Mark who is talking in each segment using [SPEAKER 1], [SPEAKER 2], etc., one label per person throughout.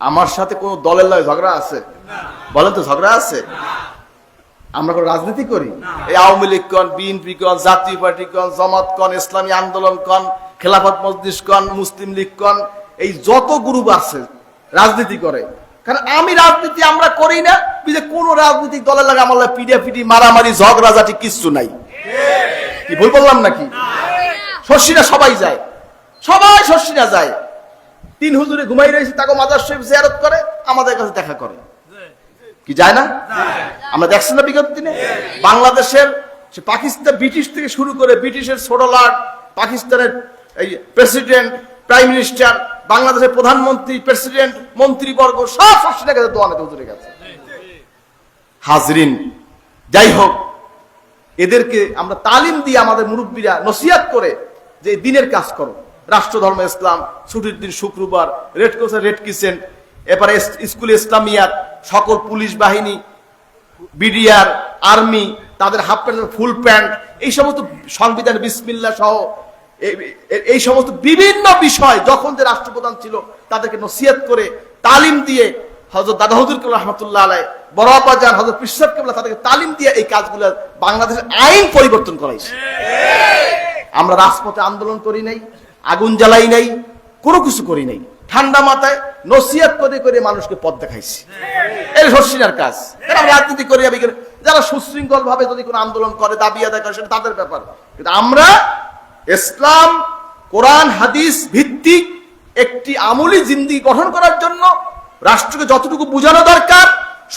[SPEAKER 1] আমার সাথে কোনো দলের লয় ঝগড়া আছে? বলেন তো ঝগড়া আছে? আমরা কোনো রাজনীতি করি? এই আওয়ামী লীগ কন বিএনপি কন জাতীয় পার্টি কন জামাত কন ইসলামী আন্দোলন কন খেলাফত মজলিস কন মুসলিম লীগ কন এই যত গ্রুপ আছে রাজনীতি করে। কারণ আমি রাজনীতি আমরা করি না যে কোন রাজনৈতিক দলের লাগে আমার লাগে পিডিয়া পিটি মারামারি ঝগড়া ঝগড়াঝাটি কিচ্ছু নাই। কি ভুল বললাম নাকি? শর্ষিরা সবাই যায়। সবাই শর্ষিরা যায়। তিন হুজুরে ঘুমাই রয়েছে, তাকে মাদার শরীফ জিয়ারত করে, আমাদের কাছে দেখা করে। কি যায় না? আমরা দেখছি না বিগত দিনে? বাংলাদেশের সে পাকিস্তান, ব্রিটিশ থেকে শুরু করে ব্রিটিশের ছোটলাট পাকিস্তানের এই প্রেসিডেন্ট, প্রাইম মিনিস্টার, বাংলাদেশের প্রধানমন্ত্রী, প্রেসিডেন্ট, মন্ত্রীবর্গ, সব শর্ষিরা গেছে দোয়ানে হুজুরের কাছে। হাজরিন, যাই হোক, এদেরকে আমরা তালিম দিয়ে আমাদের মুরব্বীরা নসিহাত করে যে দিনের কাজ করো। রাষ্ট্র ধর্ম ইসলাম ছুটির দিন শুক্রবার রেড ক্রসের রেড কিসেন্ট এবারে স্কুল ইসলামিয়াত সকল পুলিশ বাহিনী বিডিআর আর্মি তাদের হাফ প্যান্ট ফুল প্যান্ট এই সমস্ত সংবিধান বিসমিল্লা সহ এই- সমস্ত বিভিন্ন বিষয় যখন যে রাষ্ট্রপ্রধান ছিল তাদেরকে নসিহত করে তালিম দিয়ে হজরত দাদা হুজুর কেবল রহমতুল্লাহ আলাই বড় যান হজরত পিসাব কেবল তাদেরকে তালিম দিয়ে এই কাজগুলো বাংলাদেশের আইন পরিবর্তন করাইছে। আমরা রাজপথে আন্দোলন করি নাই। আগুন জ্বালাই নাই, কোনো কিছু করি নাই। ঠান্ডা মাথায় নসিয়াত করে করে মানুষকে পথ দেখাইছি। এই কাজ। রাজনীতি করি আমি যারা সুশৃঙ্খল ভাবে যদি কোনো আন্দোলন করে, দাবি আদায় করে, সেটা তাদের ব্যাপার। কিন্তু আমরা ইসলাম, কোরআন, হাদিস ভিত্তিক একটি আমলি জিন্দি গঠন করার জন্য রাষ্ট্রকে যতটুকু বোঝানো দরকার,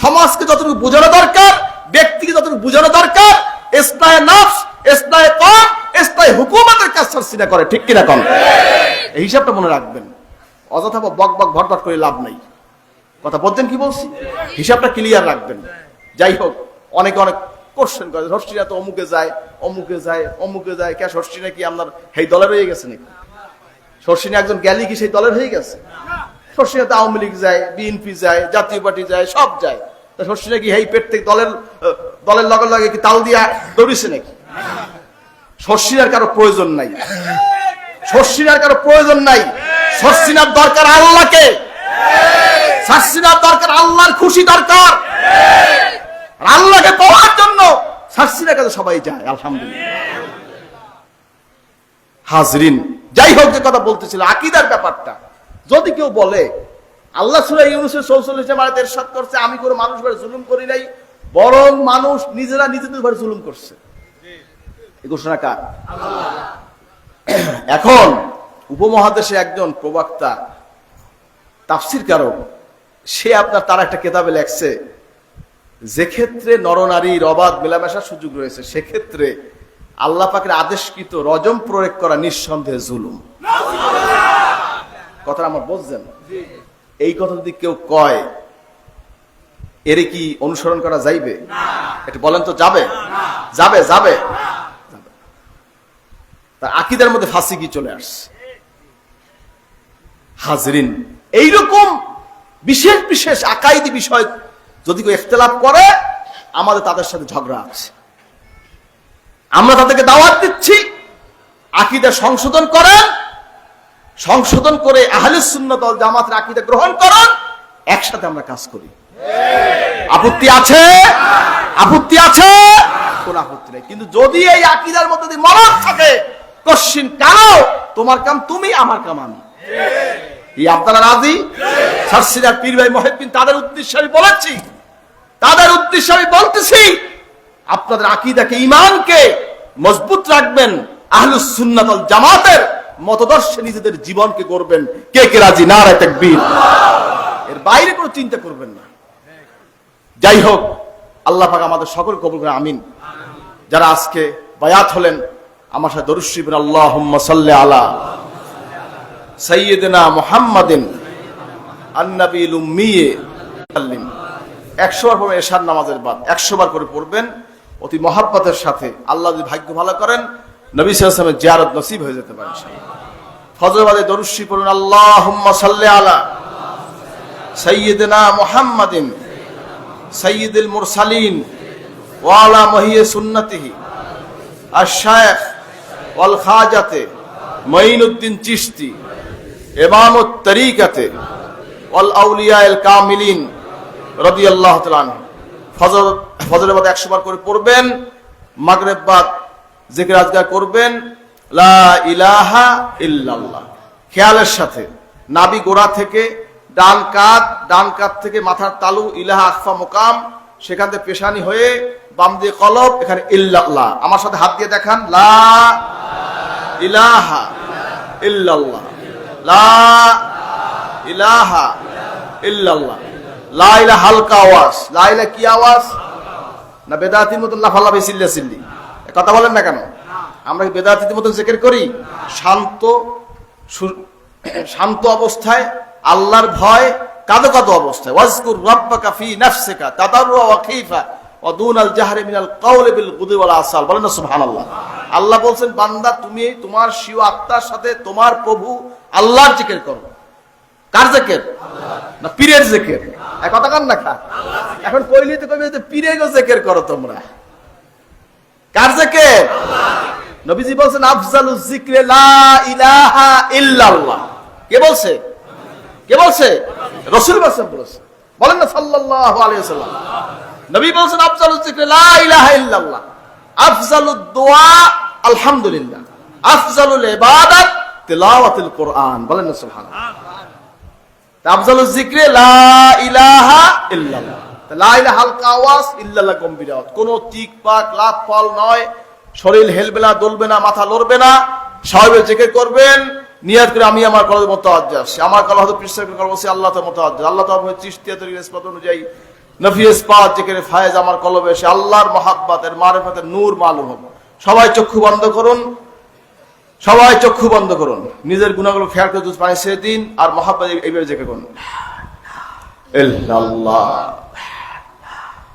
[SPEAKER 1] সমাজকে যতটুকু বোঝানো দরকার ব্যক্তিকে যতটুকু বোঝানো দরকার ইসলায় নফস ইসলায় কম ইসলায় হুকুমতের কাজ সরসিনা করে, ঠিক কিনা কম এই হিসাবটা মনে রাখবেন। অযথা বক বক ভট ভট করে লাভ নাই। কথা বলছেন কি বলছি? হিসাবটা ক্লিয়ার রাখবেন। যাই হোক, অনেকে অনেক কোশ্চেন করে ষষ্ঠীরা তো অমুকে যায় অমুকে যায় অমুকে যায় কে ষষ্ঠীরা কি আপনার সেই দলের হয়ে গেছে নাকি? ষষ্ঠীনে একজন গেলি কি সেই দলের হয়ে গেছে? ষষ্ঠীরা তো আওয়ামী লীগ যায়, বিএনপি যায়, জাতীয় পার্টি যায়, সব যায়। ষষ্ঠীরা কি এই পেট থেকে দলের দলের লগে লগে কি তাল দিয়া দৌড়িছে নাকি? ষষ্ঠীর কারও প্রয়োজন নাই। ষষ্ঠীর কারও প্রয়োজন নাই। ষষ্ঠীনার দরকার আল্লাহকে। শাসিনার দরকার আল্লাহর খুশি দরকার। আল্লাহকে পাওয়ার জন্য শাসিনার কাছে সবাই যায়, আলহামদুলিল্লাহ। হাজরিন, যাই হোক যে কথা বলতেছিল, আকিদার ব্যাপারটা। যদি কেউ বলে আল্লাহ সুরা ইউনুসের চৌচল্লিশে মারাতে এরশাদ করছে আমি কোনো মানুষ ভাবে জুলুম করি নাই বরং মানুষ নিজেরা নিজেদের ভাবে জুলুম করছে। এই ঘোষণা কার? এখন উপমহাদেশে একজন প্রবক্তা তাফসির কারক সে আপনার তার একটা কেতাবে লেখছে যে ক্ষেত্রে নরনারীর অবাধ মেলামেশার সুযোগ রয়েছে সেক্ষেত্রে আল্লাহ পাকের আদেশকৃত রজম প্রয়োগ করা নিঃসন্দেহে জুলুম। কথা আমার বুঝছেন? এই কথা যদি কেউ কয় এরে কি অনুসরণ করা যাইবে? একটু বলেন তো যাবে? যাবে যাবে? যাবে। তার আকিদার মধ্যে ফাঁসি কি চলে আসছে? হাজরিন এইরকম বিশেষ বিশেষ আকাইদি বিষয় যদি কেউ ইখতলাফ করে আমাদের তাদের সাথে ঝগড়া আছে। আমরা তাদেরকে দাওয়াত দিচ্ছি আকিদা সংশোধন করেন সংশোধন করে আহলে সুন্নত দল জামাতের আকিদা গ্রহণ করুন, একসাথে আমরা কাজ করি। আপত্তি আছে? আপত্তি আছে? কোন আপত্তি নেই। কিন্তু যদি এই আকিদার মধ্যে যদি মরণ থাকে, কশ্চিন কালো তোমার কাম তুমি, আমার কাম আমি। এই আপনারা রাজি? সারসিদার পীর ভাই মহিদ্দিন তাদের উদ্দেশ্যে আমি বলেছি, তাদের উদ্দেশ্যে আমি বলতেছি, আপনাদের আকিদাকে ইমানকে মজবুত রাখবেন আহলুস সুন্নাতল জামাতের মতদর্শে নিজেদের জীবনকে করবেন কে কে রাজি? না রায় তাকবীর। এর বাইরে কোনো চিন্তা করবেন না। যাই হোক, আল্লাহ পাক আমাদের সকল কবুল করে আমিন। যারা আজকে বায়াত হলেন, আমার সাথে দরুশিবিন আল্লাহ সাল্লি আলা সৈয়দনা মুহাম্মাদিন আন্নাবিল উম্মিয়ে একশো বার পড়বেন এশার নামাজের বাদ, একশো বার করে পড়বেন। অতি মহাব্বতের সাথে আল্লাহ যদি ভাগ্য ভালো করেন নবী সালামের জিয়ারত নসিব হয়ে যেতে পারে ফজরবাদে দরুশি পড়ুন আল্লাহ সাল্লি আলা সৈয়দনা মুহাম্মাদিন সৈয়দুল মুরসালিন ওয়ালা মহিয়ে সুন্নতিহি আর ওয়াল খাজাতে, মঈনুদ্দিন চিশতি, ইমামুত তরিকাতে, ওয়াল আউলিয়া এল কামিলিন তাআলা আনহু। ফজর ফজরের বাদ একশো বার করে পড়বেন, মাগরেব বাদ জিকির আজগার করবেন, লা ইলাহা ইল্লাল্লাহ। খেয়ালের সাথে, নাবি গোড়া থেকে, ডান কাত ডান কাত থেকে মাথার তালু, ইলাহা আখফা মোকাম, সেখান থেকে পেশানি হয়ে বাম দিয়ে কলব, এখানে ইল্লাল্লাহ। আমার সাথে হাত দিয়ে দেখান, লা ইলাহা ইল্লাল্লাহ। লা ইলাহা ইল্লাল্লাহ। লা ইলাহা হালকা আওয়াজ। লা ইলাহা কি আওয়াজ? না বেদাতির মতন লাফালাফি চিল্লি এ কথা বলেন না কেন? আমরা বেদাতির মতন জেকের করি? শান্ত শান্ত অবস্থায়, আল্লাহর ভয়, কাদো কাদো অবস্থায়। ওয়াজকুর দুনাল জাহরি মিনাল বিল গুদি আসাল। বলেন না সুবহানাল্লাহ। আল্লাহ বলছেন, বান্দা, তুমি তোমার শিও আত্মার সাথে তোমার প্রভু আল্লাহর জিকির করো। কার জেকের? না, পীরের কথা কান না খা এখন কইলি তো কইবে পীরের জেকের করো তোমরা। কার জেকের? নবীজি বলছেন, আফজালু জিক্রে লা ইলাহা ইল্লাল্লাহ। কে বলছে? কে বলছে? রসুল বলছেন, বলেছে। বলেন না, সাল্লাল্লাহু আলাইহি ওয়াসাল্লাম। নবী বলছেন, আফজালু জিক্রে লা ইলাহা ইল্লাল্লাহ। আফজালু দোয়া, আলহামদুলিল্লাহ। আফজালুল ইবাদাত, তিলাওয়াতুল কোরআন। বলেন না, সুবহানাল্লাহ। আফজালুল জিক্রে লা ইলাহা ইল্লাল্লাহ। তা হালকা আওয়াজ ফল নয়। শরীর না, মাথা না। করবেন। আমি আমার আমার আল্লাহ আল্লাহ কলবে সে আল্লাহর মহাব্বাতের, মারেফাতের নূর মালুম হবে। সবাই চক্ষু বন্ধ করুন। সবাই চক্ষু বন্ধ করুন। নিজের গুণাগুলো খেয়াল করে দুধ পানি ছেড়ে দিন আর মহাব্বাত এইভাবে জেকে করুন।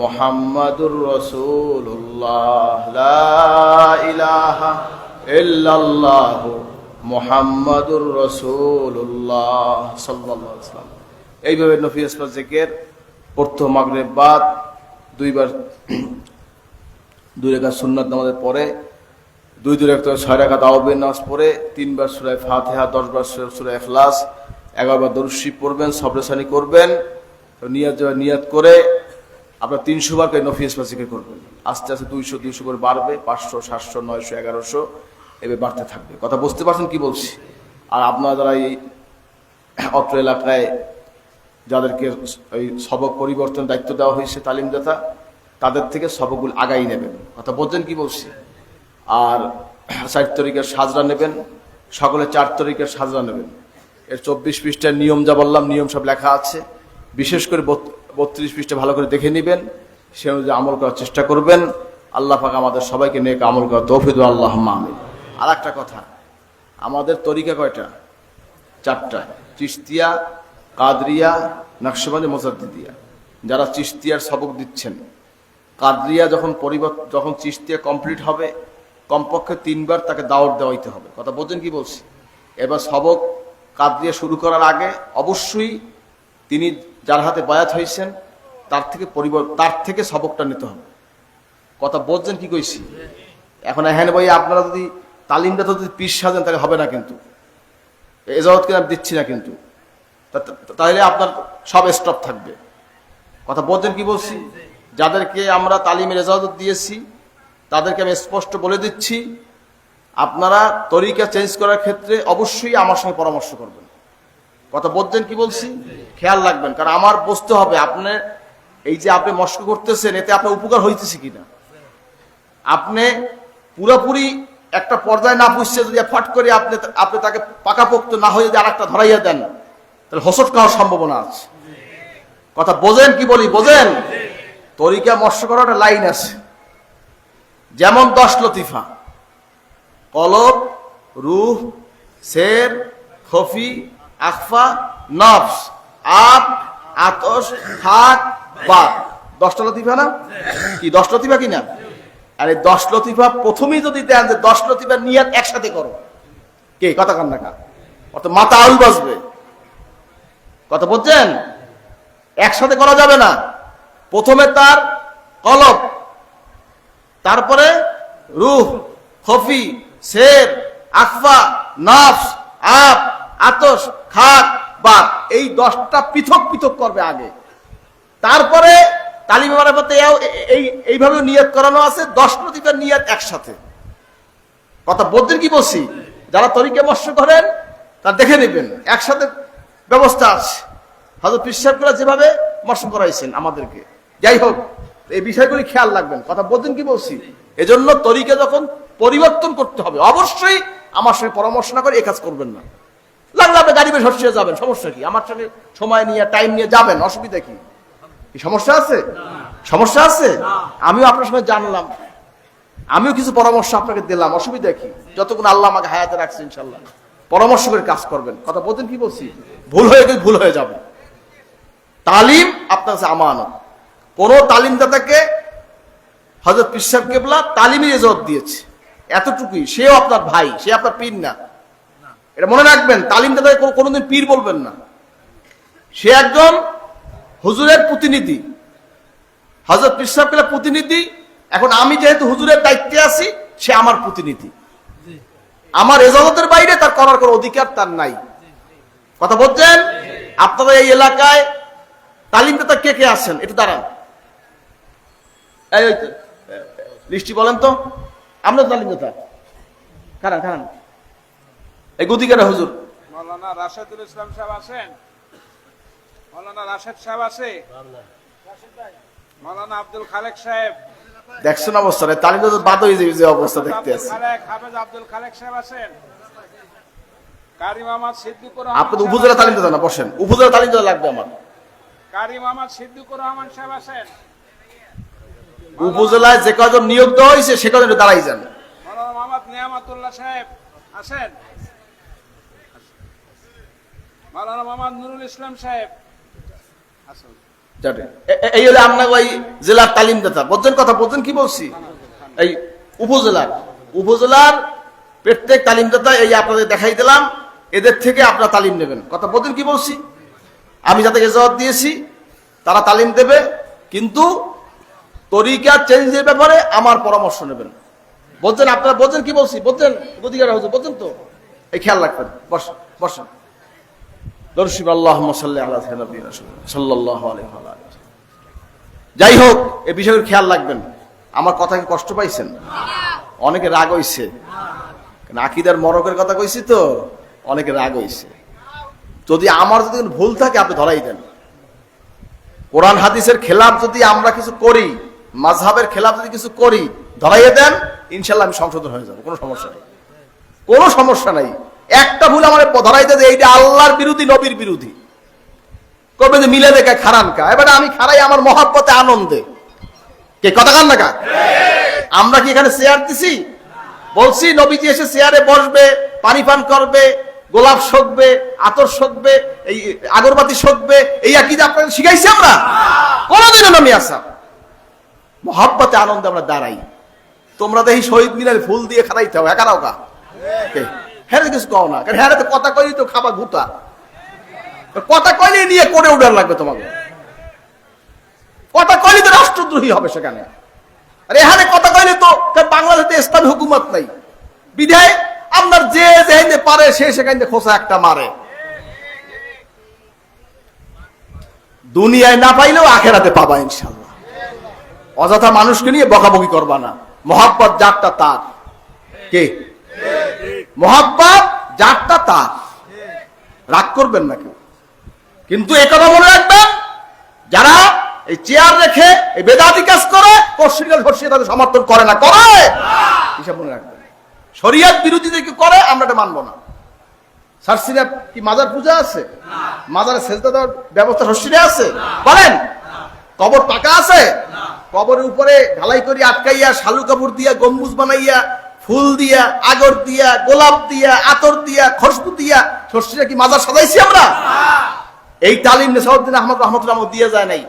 [SPEAKER 1] মুহাম্মাদুর রাসূলুল্লাহ, লা ইলাহা ইল্লাল্লাহ মুহাম্মাদুর রাসূলুল্লাহ সাল্লাল্লাহু ওয়াসাল্লাম। এইভাবে নফি আসফার জিকির, প্রথম মাগরিব বাদ, দুইবার দুই রেখা সুন্নাত নামাজের পরে, দুই দুই রেখা ছয় রেখা দাওয়াবের নামাজ পড়ে তিনবার সুরায় ফাতেহা, দশবার সুরায় এখলাস এগারোবার দরুশি পড়বেন সবরেসানি করবেন নিয়াত নিয়াত করে আপনার তিনশো বার করে নফি ইসমাসিকে করবেন। আস্তে আস্তে দুইশো দুইশো করে বাড়বে, পাঁচশো, সাতশো, নয়শো, এগারোশো এভাবে বাড়তে থাকবে। কথা বুঝতে পারছেন কি বলছি? আর আপনারা যারা এই অত্র এলাকায় যাদেরকে এই সবক পরিবর্তন দায়িত্ব দেওয়া হয়েছে তালিমদাতা, তাদের থেকে সবকগুলো আগাই নেবেন। কথা বলছেন কি বলছি? আর চার তারিখের সাজরা নেবেন, সকলে চার তারিখের সাজরা নেবেন। এর চব্বিশ পৃষ্ঠার নিয়ম যা বললাম, নিয়ম সব লেখা আছে। বিশেষ করে বত্রিশ পৃষ্ঠা ভালো করে দেখে নেবেন। সে অনুযায়ী আমল করার চেষ্টা করবেন। আল্লাহ পাক আমাদের সবাইকে নিয়ে আমল করা তৌফিদ আল্লাহ আমিন। আর একটা কথা, আমাদের তরিকা কয়টা? চারটা। চিস্তিয়া কাদরিয়া নকশবানি মোজাদ্দিদিয়া। যারা চিস্তিয়ার সবক দিচ্ছেন, কাদরিয়া যখন পরিবর্তন যখন চিস্তিয়া কমপ্লিট হবে, কমপক্ষে তিনবার তাকে দাওয়াত দেওয়াইতে হবে। কথা বোঝেন কি বলছি? এবার সবক কাদরিয়া শুরু করার আগে অবশ্যই তিনি যার হাতে বায়াত হয়েছেন, তার থেকে পরিবর তার থেকে সবকটা নিতে হবে। কথা বলছেন কি কইছি? এখন হ্যাঁ ভাই আপনারা যদি তালিমটা তো যদি পিস সাজেন, তাহলে হবে না কিন্তু। এজাজত কিনা দিচ্ছি না কিন্তু। তাহলে আপনার সব স্টপ থাকবে। কথা বলছেন কি বলছি? যাদেরকে আমরা তালিমের এজাজত দিয়েছি, তাদেরকে আমি স্পষ্ট বলে দিচ্ছি, আপনারা তরিকা চেঞ্জ করার ক্ষেত্রে অবশ্যই আমার সঙ্গে পরামর্শ করবেন। কথা বলছেন কি বলছি? খেয়াল রাখবেন, কারণ আমার বুঝতে হবে আপনার এই যে আপনি মস্ক করতেছেন, এতে আপনার উপকার হইতেছে কিনা। আপনি পুরোপুরি একটা পর্যায়ে না পুষছে, যদি ফট করে আপনি আপনি তাকে পাকাপোক্ত না হয়ে যদি আরেকটা ধরাইয়া দেন, তাহলে হসট খাওয়ার সম্ভাবনা আছে। কথা বোঝেন কি বলি? বোঝেন? তরিকা মৎস্য করার একটা লাইন আছে। যেমন দশ লতিফা। কলব, রুহ শের খফি আখফা, নফস আপ আতস থাক বা দশটা লতিফা না? কি, দশ লতিফা কি না আরে, দশ লতিফা প্রথমেই যদি দেন যে দশ লতিফা নিয়াত একসাথে করো। কে? কথা কান্না কা অত মাথা আউল বাজবে। কথা বলছেন একসাথে করা যাবে না। প্রথমে তার কলব, তারপরে রুহ, খফি শের আকফা নাফস আপ আতস খাক বাদ এই দশটা পৃথক পৃথক করবে আগে। তারপরে তালিমে এই, এইভাবে নিয়ত করানো আছে, দশ প্রতিটা নিয়ত একসাথে। কথা বলতেন কি বলছি? যারা তরিকে মৎস্য করেন তা দেখে নেবেন, একসাথে ব্যবস্থা আছে। হয়তো পিসাবগুলো যেভাবে মৎস্য করাইছেন আমাদেরকে। যাই হোক, এই বিষয়গুলি খেয়াল রাখবেন। কথা বলতেন কি বলছি? এজন্য তরিকে যখন পরিবর্তন করতে হবে, অবশ্যই আমার সঙ্গে পরামর্শ না করে এ কাজ করবেন না। লাগলে আপনি গাড়ি বেশ হচ্ছে যাবেন, সমস্যা কি? আমার সঙ্গে সময় নিয়ে টাইম নিয়ে যাবেন, অসুবিধা কি? সমস্যা আছে? সমস্যা আছে? আমিও আপনার সঙ্গে জানলাম। আমিও কিছু পরামর্শ আপনাকে দিলাম, অসুবিধা কি? যতক্ষণ আল্লাহ আমাকে হায়াতে রাখছে, ইনশাল্লাহ। পরামর্শ করে কাজ করবেন। কথা বলতেন কি বলছি? ভুল হয়ে গেলে ভুল হয়ে যাবে। তালিম আপনার কাছে আমানত। কোন তালিমদাতাকে হজরত পিসাব কেবলা তালিমের এজত দিয়েছে। এতটুকুই। সেও আপনার ভাই, সে আপনার পীর না। এটা মনে রাখবেন তালিমদাতাকে কোনো- কোনোদিন পীর বলবেন না। সে একজন হুজুরের প্রতিনিধি। হজরত কেবলা প্রতিনিধি। এখন আমি যেহেতু হুজুরের দায়িত্বে আছি, সে আমার প্রতিনিধি। আমার এজাজতের বাইরে তার করার কোনো অধিকার তার নাই। কথা বলছেন? আপনারা এই এলাকায় তালিমদাতা কে কে আছেন? একটু দাঁড়ান। লিস্টি বলেন তো। আমরা তালিমদাতা খারান খারান এই হুজুর?
[SPEAKER 2] মৌলানা রাশেদুল ইসলাম সাহেব আছেন? মৌলানা রাশেদ সাহেব আছে? মৌলানা আব্দুল খালেক সাহেব?
[SPEAKER 1] দেখছেন অবস্থা তালিমদাতা বাদ হয়ে যাবে যে অবস্থা দেখতে আছে।
[SPEAKER 2] হাফেজ আব্দুল খালেক সাহেব আছেন? সিদ্দিকুর
[SPEAKER 1] আপনি উপজেলা তালিমদাতা না বসেন। উপজেলা তালিমদাতা লাগবে আমার।
[SPEAKER 2] সিদ্দিকুর রহমান সাহেব আছেন?
[SPEAKER 1] উপজেলায় যে কজন নিয়োগ দেওয়া হয়েছে সে কজন দাঁড়াই যান।
[SPEAKER 2] মোহাম্মদ নিয়ামতুল্লাহ সাহেব আছেন? ইসলাম সাহেব।
[SPEAKER 1] এই হলে আপনার ওই জেলার তালিমদাতা বলছেন কথা, বলছেন কি বলছি? এই উপজেলার। উপজেলার প্রত্যেক তালিমদাতা এই আপনাদের দেখাই দিলাম। এদের থেকে আপনারা তালিম নেবেন। কথা বলছেন কি বলছি? আমি যাদেরকে জবাব দিয়েছি, তারা তালিম দেবে, কিন্তু তরিকা চেঞ্জের ব্যাপারে আমার পরামর্শ নেবেন। বলছেন, আপনারা বলছেন কি বলছি? বলছেন গদিকারা হচ্ছে বলছেন তো? এই খেয়াল রাখবেন। বসেন বসেন। দর্শিব আল্লাহ যাই হোক এ বিষয়ের খেয়াল রাখবেন। আমার কথা কি কষ্ট পাইছেন? অনেকে রাগ হইছে। আকিদার মরকের কথা কইছি তো? অনেকে রাগ হইছে। যদি আমার যদি ভুল থাকে, আপনি ধরাই দেন। কোরআন, হাদিসের খেলাফ যদি আমরা কিছু করি মাঝহাবের খেলাফ যদি কিছু করি, ধরাইয়ে দেন ইনশাল্লাহ আমি সংশোধন হয়ে যাব। কোনো সমস্যা নেই। কোনো সমস্যা নাই। একটা ভুল আমার ধরাই দেয় যে এইটা আল্লাহর বিরোধী নবীর বিরোধী কবে যে মিলে দেখে খারান কা। এবারে আমি খারাই, আমার মহাব্বতে আনন্দে। কে, কথা কান না কা? আমরা কি এখানে চেয়ার দিছি? বলছি, নবীজি এসে চেয়ারে বসবে, পানি পান করবে, গোলাপ শোকবে, আতর শোকবে, এই আগরবাতি শোকবে, এই একই যে আপনাকে শিখাইছি আমরা? কোনোদিনও নামি আসা মহাব্বতে আনন্দে আমরা দাঁড়াই। তোমরা দেখি শহীদ মিনারে ফুল দিয়ে খারাইতে হবে, একা কা? হ্যাঁ কিছু কও না? কারণ হ্যাঁ তো কথা কই তো খাবা ঘুতা কথা কইলে নিয়ে করে উঠার লাগবে তোমাকে। কথা কইলে তো রাষ্ট্রদ্রোহী হবে সেখানে। আর এখানে কথা কইলে তো বাংলাদেশে ইসলামী হুকুমত নাই। বিধায় আপনার যে যেখানে পারে সে সেখানে খোসা একটা মারে। দুনিয়ায় না পাইলেও আখেরাতে পাবা ইনশাল্লাহ অযথা মানুষকে নিয়ে বকাবকি করবা না। মহাব্বত যারটা তার। কে? মহাব্বত যারটা তার। রাগ করবেন না কেউ। কিন্তু একথা মনে রাখবেন যারা এই চেয়ার রেখে এই বেদাতি কাজ করে পশ্চিমকাল ধর্ষিয়ে তাদের সমর্থন করে না। করে? হিসাব মনে রাখবেন শরিয়াত বিরোধী যে করে, আমরা এটা মানবো না। সারসিনা কি মাজার পূজা আছে? মাজারে সেজদা দেওয়ার ব্যবস্থা হস্যিনে আছে? বলেন। কবর পাকা আছে? কবরের উপরে ঢালাই করে আটকাইয়া শালু কাপড় দিয়া গম্বুজ বানাইয়া ফুল দিয়া, আগর দিয়া, গোলাপ দিয়া, আতর দিয়া খুশবু দিয়া শস্যিরা কি মাজার সাজাইছি আমরা? এই তালিম নেসাউদ্দিন আহমদ রহমতুল্লাহ দিয়ে যায় নাই।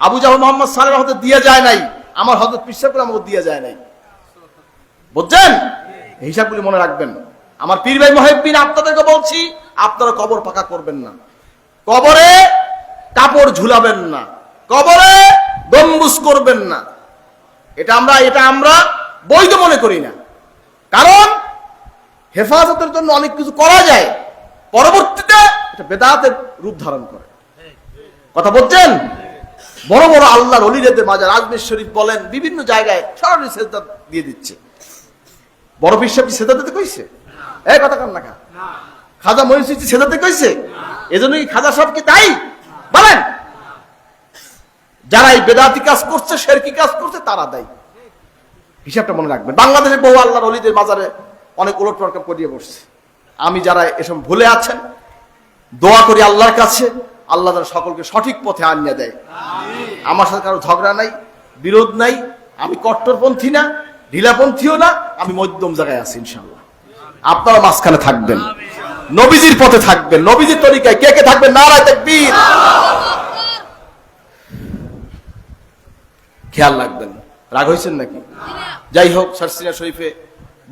[SPEAKER 1] আবু জাহ মোহাম্মদ সালেহ রহমত দিয়ে যায় নাই। আমার হজরত পিসাবুল আমাকে দিয়ে যায় নাই। বুঝছেন? হিসাবগুলি মনে রাখবেন। আমার পীর ভাই মহিবিন আপনাদেরকে বলছি, আপনারা কবর পাকা করবেন না। কবরে কাপড় ঝুলাবেন না। কবরে গম্বুজ করবেন না। এটা আমরা এটা আমরা বৈধ মনে করি না। কারণ হেফাজতের জন্য অনেক কিছু করা যায়। পরবর্তীতে এটা বেদাতের রূপ ধারণ করে। কথা বলছেন? বড় বড় আল্লাহর অলিরেদের মাঝে রাজমেশ শরীফ বলেন, বিভিন্ন জায়গায় সরাসরি সেজদা দিয়ে দিচ্ছে। বড় বিশ্বাস সেজদা দিতে কইছে? এই কথা কান না খাজা মহিষি সেজাতে কইছে? এজন্য কি খাজা সব কি তাই? বলেন। যারা এই বেদাতি কাজ করছে, শেরকি কাজ করছে, তারা দেয়। হিসাবটা মনে রাখবেন। বাংলাদেশে বহু আল্লাহর অলিদের মাজারে অনেক উলট পালট করিয়ে বসছে। আমি যারা এসব ভুলে আছেন দোয়া করি আল্লাহর কাছে আল্লাহ তারা সকলকে সঠিক পথে আনিয়ে দেয়। আমার সাথে কারও ঝগড়া নাই বিরোধ নাই আমি কট্টরপন্থী না ঢিলাপন্থীও না আমি মধ্যম জায়গায় আছি ইনশাল্লাহ আপনারা মাঝখানে থাকবেন। নবীজির পথে থাকবেন। নবীজির তরিকায় কে কে থাকবেন? নারায় তাকবীর। খেয়াল রাখবেন। রাগ হয়েছেন নাকি? যাই হোক সারসিনা শরীফে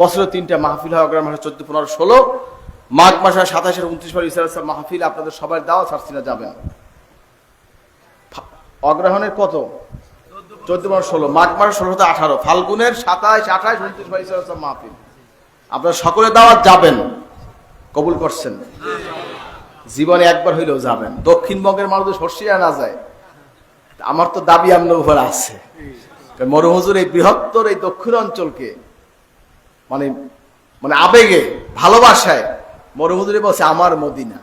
[SPEAKER 1] বছরে তিনটা মাহফিল হয় অগ্রাম মাসে চোদ্দ, পনেরো, ষোলো। মাঘ মাসে সাতাশের উনত্রিশ বার ইসলাম মাহফিল, আপনাদের সবাই দাওয়া সারসিনা যাবেন অগ্রহণের কত? চোদ্দ, পনেরো, ষোলো। মাঘ মাসের ষোলো থেকে আঠারো। ফাল্গুনের সাতাশ, আঠাশ, উনত্রিশ বার ইসলাম মাহফিল। আপনারা সকলে দাওয়াত যাবেন। কবুল করছেন। জীবনে একবার হইলেও যাবেন। দক্ষিণবঙ্গের মানুষ সর্ষিয়া না যায়। আমার তো দাবি উপর আছে। মরহুজুর এই বৃহত্তর এই দক্ষিণ অঞ্চলকে মানে মানে আবেগে, ভালোবাসায় মরহুজুরে বলছে, আমার মদিনা।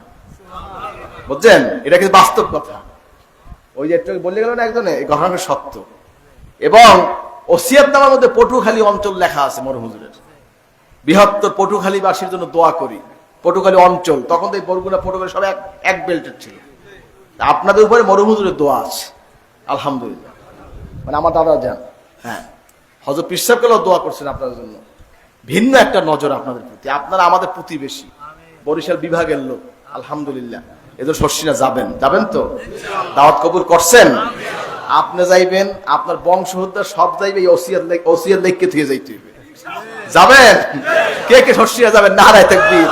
[SPEAKER 1] বুঝছেন? এটা কিন্তু বাস্তব কথা। ওই যে একটু বলে গেল না একজনে? এই ঘটনাটা সত্য। এবং ওসিয়াত মধ্যে পটুখালী অঞ্চল লেখা আছে মরহুজুরের বৃহত্তর পটুখালীবাসীর জন্য দোয়া করি। পটুখালী অঞ্চল, তখন তো এই বরগুনা পটুখালী সব এক এক বেল্টের ছিল। আপনাদের উপরে মরহুজুরের দোয়া আছে। আলহামদুলিল্লাহ। মানে আমার দাদা যান। হ্যাঁ। হজর পিসাবকেও দোয়া করছেন আপনাদের জন্য। ভিন্ন একটা নজর আপনাদের প্রতি। আপনারা আমাদের প্রতিবেশী। বরিশাল বিভাগের লোক। আলহামদুলিল্লাহ। এদের শস্যিনা যাবেন। যাবেন তো? দাওয়াত কবুল করছেন? আপনি যাইবেন, আপনার বংশহত্যা সব যাইবে ওসিয়াত লেখ ওসিয়াত লেখকে থেকে যাইতে হইবে। যাবেন? কে কে শস্যিনা যাবেন? নারায় তাকবীর।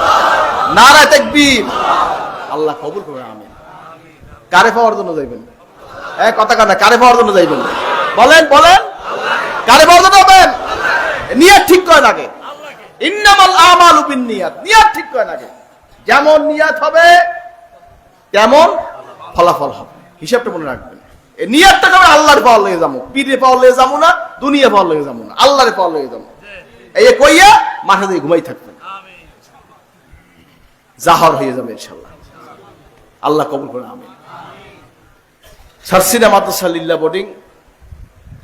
[SPEAKER 1] নারায় তাকবীর। আল্লাহ কবুল করবে আমিন। কারে পাওয়ার জন্য যাইবেন? হ্যাঁ কথা কথা কারে পাওয়ার জন্য যাইবেন? বলেন বলেন। কারে জন্য যাবেন নিয়াত ঠিক করে লাগে ইন্নামাল আমালু বিন্নিয়াত। নিয়াত ঠিক করে লাগে যেমন নিয়াত হবে, তেমন ফলাফল হবে। হিসাবটা মনে রাখবেন। নিয়াতটা কেমন আল্লাহর পাওয়ার লেগে যাব। পীরে পাওয়ার লেগে যাব না দুনিয়া পাওয়ার লেগে যাব না। আল্লাহরে পাওয়ার লেগে যাব। এই কইয়া মাথা দিয়ে ঘুমাই থাকবেন। জাহর হয়ে যাবে ইনশাল্লাহ আল্লাহ কবুল করে আমিন। সারসিনা মাদ্রাসা লিল্লা বোর্ডিং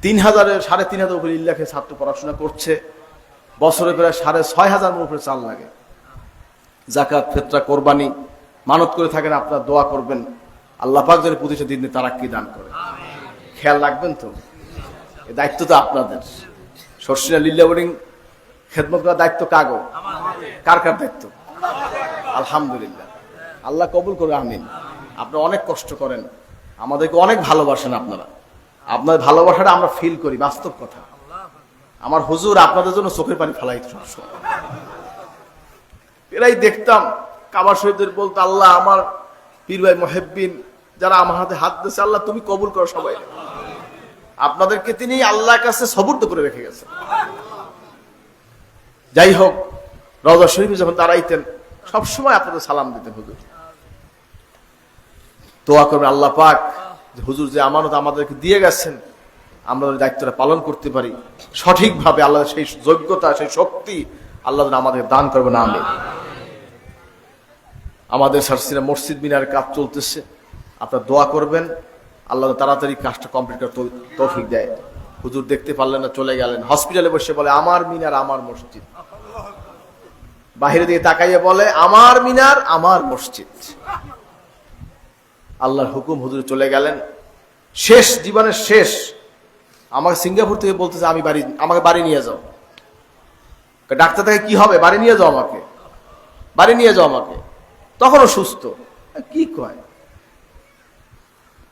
[SPEAKER 1] তিন হাজারের সাড়ে তিন হাজার উপরে ইল্লাখে ছাত্র পড়াশোনা করছে। বছরে প্রায় সাড়ে ছয় হাজার উপরে চাল লাগে। জাকাত ফেতরা, কোরবানি, মানত করে থাকেন, আপনারা দোয়া করবেন। আল্লাহ পাক প্রতিষ্ঠা দিনে তারা কি দান করে। খেয়াল রাখবেন তো? এই দায়িত্ব তো আপনাদের। সর্ষিনা লিল্লা বোর্ডিং খেদমত করার দায়িত্ব কাগো? কার কার দায়িত্ব? আলহামদুলিল্লাহ। আল্লাহ কবুল করে আমিন। আপনারা অনেক কষ্ট করেন। আমাদেরকে অনেক ভালোবাসেন আপনারা। আপনার ভালোবাসাটা আমরা ফিল করি, বাস্তব কথা। আমার হুজুর আপনাদের জন্য চোখের পানি ফেলাই। এরাই দেখতাম, কাবার শহীদদের বলতো, আল্লাহ আমার পীর ভাই মহেব্বিন, যারা আমার হাতে হাত দিয়েছে, আল্লাহ তুমি কবুল করো সবাই। আপনাদেরকে তিনি আল্লাহর কাছে সবুর্দ করে রেখে গেছেন। যাই হোক, রওজা শরীফে যখন দাঁড়াইতেন, সবসময় আপনাদের সালাম দিতেন হুজুর। দোয়া করবেন আল্লাহ পাক হুজুর যে আমানত আমাদেরকে দিয়ে গেছেন, আমরা দায়িত্বটা পালন করতে পারি। সঠিকভাবে আল্লাহ সেই যোগ্যতা, সেই শক্তি আল্লাহ আমাদের দান করবে না আমি আমাদের সারসিনা মসজিদ মিনার কাজ চলতেছে। আপনার দোয়া করবেন। আল্লাহ তাড়াতাড়ি কাজটা কমপ্লিট করে তৌফিক দেয়। হুজুর দেখতে পারলেন না, চলে গেলেন। হসপিটালে বসে বলে, আমার মিনার, আমার মসজিদ। বাহিরে দিকে তাকাইয়ে বলে, আমার মিনার, আমার মসজিদ। আল্লাহর হুকুম, হুজুর চলে গেলেন। শেষ, জীবনের শেষ। আমাকে সিঙ্গাপুর থেকে বলতেছে, আমি বাড়ি, আমাকে বাড়ি নিয়ে যাও। ডাক্তার থেকে কি হবে? বাড়ি নিয়ে যাও আমাকে। বাড়ি নিয়ে যাও আমাকে। তখনও সুস্থ। কি কয়?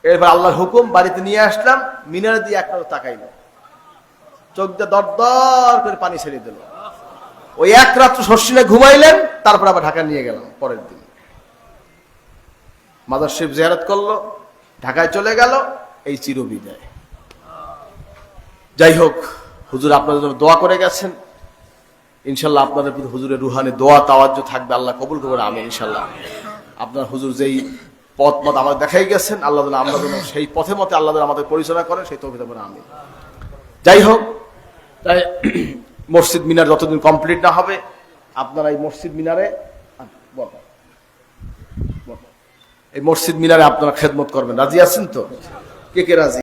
[SPEAKER 1] এরপর আল্লাহর হুকুম, বাড়িতে নিয়ে আসলাম, মিনারে দিয়ে একটা তাকাই না চোখ দিয়ে দর দর করে পানি ছেড়ে দিল। ওই এক রাত্র শর্ষিনে ঘুমাইলেন, তারপর আবার ঢাকা নিয়ে গেলাম, পরের দিন। মাদার শিব জিয়ারত করল, ঢাকায় চলে গেল, এই চিরবিদায় যাই হোক, হুজুর আপনাদের জন্য দোয়া করে গেছেন ইনশাল্লাহ আপনাদের প্রতি হুজুরের রুহানি দোয়া তাওয়াজ্য থাকবে, আল্লাহ কবুল করবে আমি ইনশাল্লাহ আপনার হুজুর যেই পথ মত আমাদের দেখাই গেছেন, আল্লাহ আমরা যেন সেই পথে মতে আল্লাহ আমাদের পরিচালনা করেন, সেই তৌফিক আমি যাই হোক, তাই মসজিদ মিনার যতদিন কমপ্লিট না হবে, আপনারা এই মসজিদ মিনারে বলো। বলো। এই মসজিদ মিনারে আপনারা খেদমত করবেন। রাজি আছেন তো? কে কে রাজি?